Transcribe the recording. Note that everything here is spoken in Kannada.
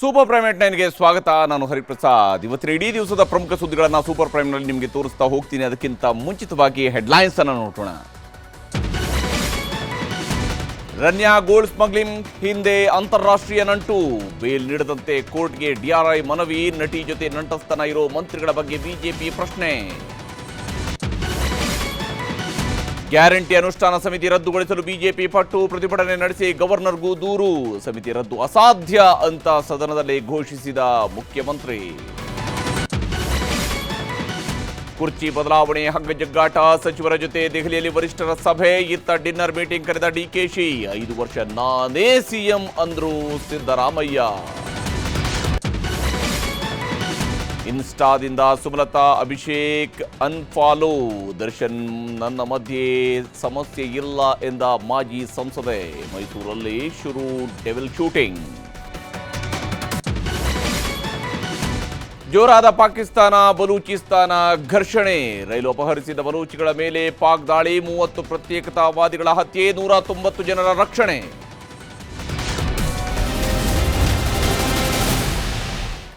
ಸೂಪರ್ ಪ್ರೈಮ್ ನೈನ್ಗೆ ಸ್ವಾಗತ. ನಾನು ಹರಿಪ್ರಸಾದ್. ಇವತ್ತಿನ ಇಡೀ ದಿವಸದ ಪ್ರಮುಖ ಸುದ್ದಿಗಳನ್ನು ಸೂಪರ್ ಪ್ರೈಮ್ನಲ್ಲಿ ನಿಮಗೆ ತೋರಿಸ್ತಾ ಹೋಗ್ತೀನಿ. ಅದಕ್ಕಿಂತ ಮುಂಚಿತವಾಗಿ ಹೆಡ್ಲೈನ್ಸ್ ಅನ್ನು ನೋಡೋಣ. ರನ್ಯಾ ಗೋಲ್ಡ್ ಸ್ಮಗ್ಲಿಂಗ್ ಹಿಂದೆ ಅಂತಾರಾಷ್ಟ್ರೀಯ ನಂಟು. ಬೇಲ್ ನೀಡದಂತೆ ಕೋರ್ಟ್ಗೆ ಡಿಆರ್ಐ ಮನವಿ. ನಟಿ ಜೊತೆ ನಂಟಸ್ತನ ಇರೋ ಮಂತ್ರಿಗಳ ಬಗ್ಗೆ ಬಿಜೆಪಿ ಪ್ರಶ್ನೆ. ಗ್ಯಾರಂಟಿ ಅನುಷ್ಠಾನ ಸಮಿತಿ ರದ್ದುಗೊಳಿಸಲು ಬಿಜೆಪಿ ಪಟ್ಟು ಪ್ರತಿಭಟನೆ ನಡೆಸಿ ಗವರ್ನರ್ಗೂ ದೂರು. ಸಮಿತಿ ರದ್ದು ಅಸಾಧ್ಯ ಅಂತ ಸದನದಲ್ಲಿ ಘೋಷಿಸಿದ ಮುಖ್ಯಮಂತ್ರಿ. ಕುರ್ಚಿ ಬದಲಾವಣೆ, ಹಗ್ಗಜಗ್ಗಾಟ, ಸಚಿವರ ಜೊತೆ ದೆಹಲಿಯಲ್ಲಿ ವರಿಷ್ಠರ ಸಭೆ, ಇತ್ತ ಡಿನ್ನರ್ ಮೀಟಿಂಗ್ ಕರೆದ ಡಿಕೆಶಿ ಐದು ವರ್ಷ ನಾನೇ ಸಿಎಂ ಅಂದ್ರು ಸಿದ್ದರಾಮಯ್ಯ. ಇನ್ಸ್ಟಾದಿಂದ ಸುಮಲತಾ ಅಭಿಷೇಕ್ ಅನ್ಫಾಲೋ ದರ್ಶನ್, ನನ್ನ ಮಧ್ಯೆ ಸಮಸ್ಯೆ ಇಲ್ಲ ಎಂದ ಮಾಜಿ ಸಂಸದೆ. ಮೈಸೂರಲ್ಲಿ ಶುರು ಡೆವಿಲ್ ಶೂಟಿಂಗ್ ಜೋರಾದ ಪಾಕಿಸ್ತಾನ, ಬಲೂಚಿಸ್ತಾನ ಘರ್ಷಣೆ. ರೈಲು ಅಪಹರಿಸಿದ ಬಲೂಚಿಗಳ ಮೇಲೆ ಪಾಕ್ ದಾಳಿ, ಮೂವತ್ತು ಪ್ರತ್ಯೇಕತಾವಾದಿಗಳ ಹತ್ಯೆ, ನೂರ ತೊಂಬತ್ತು ಜನರ ರಕ್ಷಣೆ.